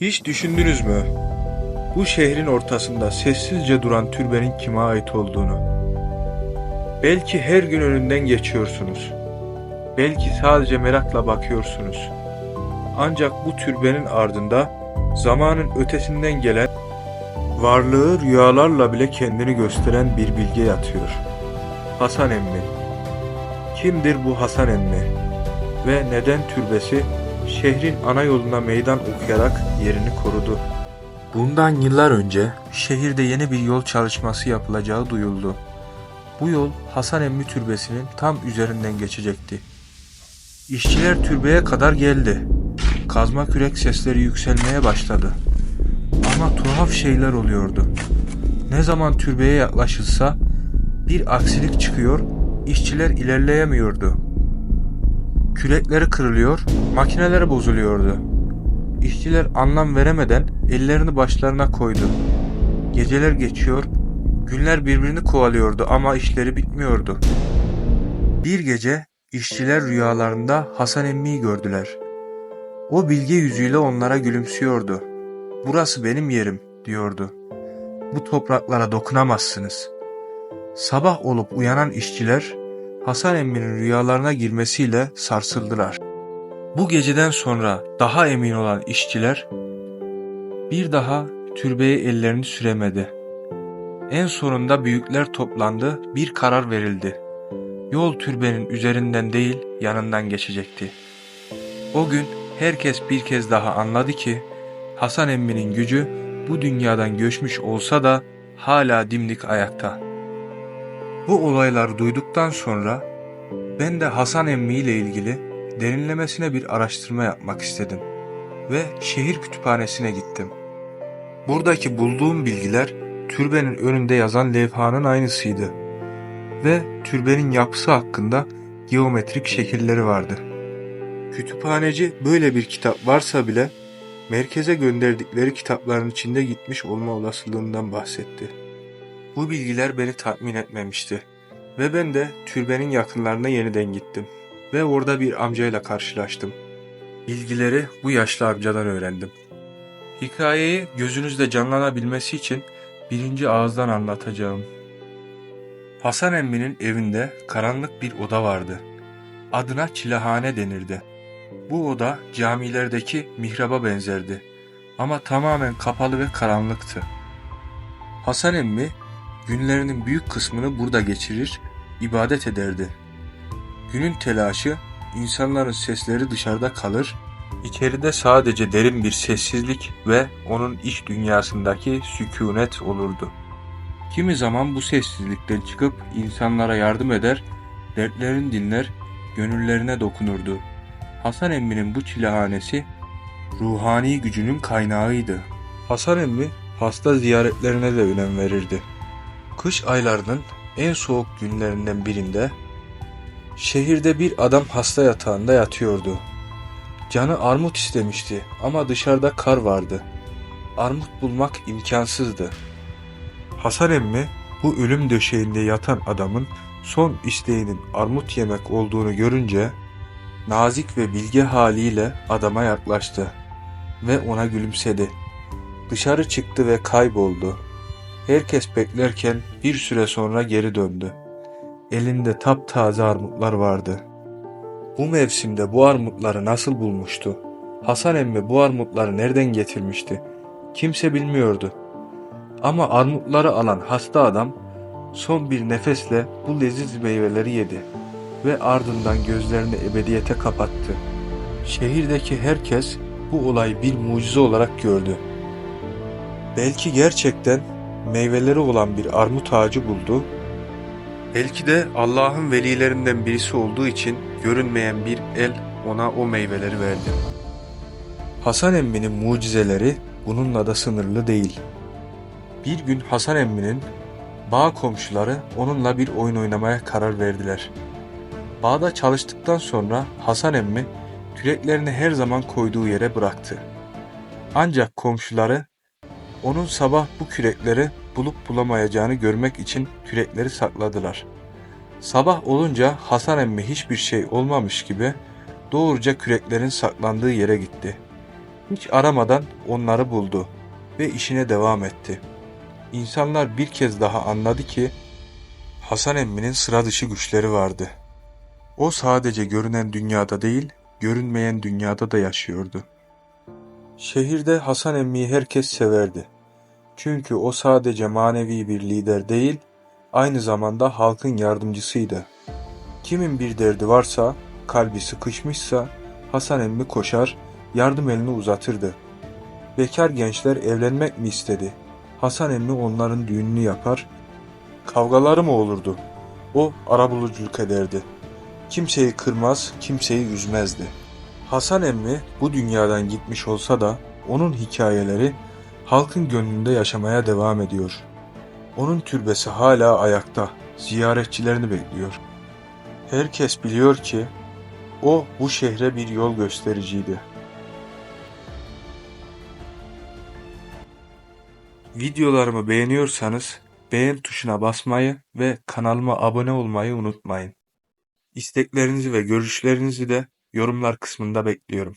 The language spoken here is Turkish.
Hiç düşündünüz mü? Bu şehrin ortasında sessizce duran türbenin kime ait olduğunu. Belki her gün önünden geçiyorsunuz. Belki sadece merakla bakıyorsunuz. Ancak bu türbenin ardında zamanın ötesinden gelen varlığı rüyalarla bile kendini gösteren bir bilge yatıyor. Hasan emmi. Kimdir bu Hasan emmi? Ve neden türbesi şehrin ana yoluna meydan okuyarak yerini korudu? Bundan yıllar önce şehirde yeni bir yol çalışması yapılacağı duyuldu. Bu yol Hasan emmi türbesinin tam üzerinden geçecekti. İşçiler türbeye kadar geldi. Kazma kürek sesleri yükselmeye başladı. Ama tuhaf şeyler oluyordu. Ne zaman türbeye yaklaşılsa bir aksilik çıkıyor, işçiler ilerleyemiyordu. Kürekleri kırılıyor, makineleri bozuluyordu. İşçiler anlam veremeden ellerini başlarına koydu. Geceler geçiyor, günler birbirini kovalıyordu ama işleri bitmiyordu. Bir gece işçiler rüyalarında Hasan emmiyi gördüler. O bilge yüzüyle onlara gülümsüyordu. Burası benim yerim diyordu. Bu topraklara dokunamazsınız. Sabah olup uyanan işçiler Hasan emminin rüyalarına girmesiyle sarsıldılar. Bu geceden sonra daha emin olan işçiler bir daha türbeye ellerini süremedi. En sonunda büyükler toplandı, bir karar verildi. Yol türbenin üzerinden değil yanından geçecekti. O gün herkes bir kez daha anladı ki Hasan emminin gücü bu dünyadan göçmüş olsa da hala dimdik ayakta. Bu olayları duyduktan sonra ben de Hasan emmi ile ilgili derinlemesine bir araştırma yapmak istedim ve şehir kütüphanesine gittim. Buradaki bulduğum bilgiler türbenin önünde yazan levhanın aynısıydı ve türbenin yapısı hakkında geometrik şekilleri vardı. Kütüphaneci böyle bir kitap varsa bile merkeze gönderdikleri kitapların içinde gitmiş olma olasılığından bahsetti. Bu bilgiler beni tatmin etmemişti ve ben de türbenin yakınlarına yeniden gittim ve orada bir amcayla karşılaştım. Bilgileri bu yaşlı amcadan öğrendim. Hikayeyi gözünüzde canlanabilmesi için birinci ağızdan anlatacağım. Hasan emminin evinde karanlık bir oda vardı. Adına çilehane denirdi. Bu oda camilerdeki mihraba benzerdi ama tamamen kapalı ve karanlıktı. Hasan emmi günlerinin büyük kısmını burada geçirir, ibadet ederdi. Günün telaşı, insanların sesleri dışarıda kalır, içeride sadece derin bir sessizlik ve onun iç dünyasındaki sükunet olurdu. Kimi zaman bu sessizlikten çıkıp insanlara yardım eder, dertlerini dinler, gönüllerine dokunurdu. Hasan emminin bu çilehanesi ruhani gücünün kaynağıydı. Hasan emmi hasta ziyaretlerine de önem verirdi. Kış aylarının en soğuk günlerinden birinde şehirde bir adam hasta yatağında yatıyordu. Canı armut istemişti ama dışarıda kar vardı. Armut bulmak imkansızdı. Hasan emmi bu ölüm döşeğinde yatan adamın son isteğinin armut yemek olduğunu görünce nazik ve bilge haliyle adama yaklaştı ve ona gülümsedi. Dışarı çıktı ve kayboldu. Herkes beklerken bir süre sonra geri döndü. Elinde taptaze armutlar vardı. Bu mevsimde bu armutları nasıl bulmuştu? Hasan emmi bu armutları nereden getirmişti? Kimse bilmiyordu. Ama armutları alan hasta adam son bir nefesle bu leziz meyveleri yedi ve ardından gözlerini ebediyete kapattı. Şehirdeki herkes bu olayı bir mucize olarak gördü. Belki gerçekten meyveleri olan bir armut ağacı buldu. Belki de Allah'ın velilerinden birisi olduğu için görünmeyen bir el ona o meyveleri verdi. Hasan emminin mucizeleri bununla da sınırlı değil. Bir gün Hasan emminin bağ komşuları onunla bir oyun oynamaya karar verdiler. Bağda çalıştıktan sonra Hasan emmi küreklerini her zaman koyduğu yere bıraktı. Ancak komşuları onun sabah bu kürekleri bulup bulamayacağını görmek için kürekleri sakladılar. Sabah olunca Hasan emmi hiçbir şey olmamış gibi doğruca küreklerin saklandığı yere gitti. Hiç aramadan onları buldu ve işine devam etti. İnsanlar bir kez daha anladı ki Hasan emminin sıra dışı güçleri vardı. O sadece görünen dünyada değil, görünmeyen dünyada da yaşıyordu. Şehirde Hasan emmiyi herkes severdi. Çünkü o sadece manevi bir lider değil, aynı zamanda halkın yardımcısıydı. Kimin bir derdi varsa, kalbi sıkışmışsa Hasan emmi koşar, yardım elini uzatırdı. Bekar gençler evlenmek mi istedi? Hasan emmi onların düğününü yapar, kavgaları mı olurdu? O arabuluculuk ederdi. Kimseyi kırmaz, kimseyi üzmezdi. Hasan emmi bu dünyadan gitmiş olsa da onun hikayeleri halkın gönlünde yaşamaya devam ediyor. Onun türbesi hala ayakta, ziyaretçilerini bekliyor. Herkes biliyor ki o bu şehre bir yol göstericiydi. Videolarımı beğeniyorsanız beğen tuşuna basmayı ve kanalıma abone olmayı unutmayın. İsteklerinizi ve görüşlerinizi de yorumlar kısmında bekliyorum.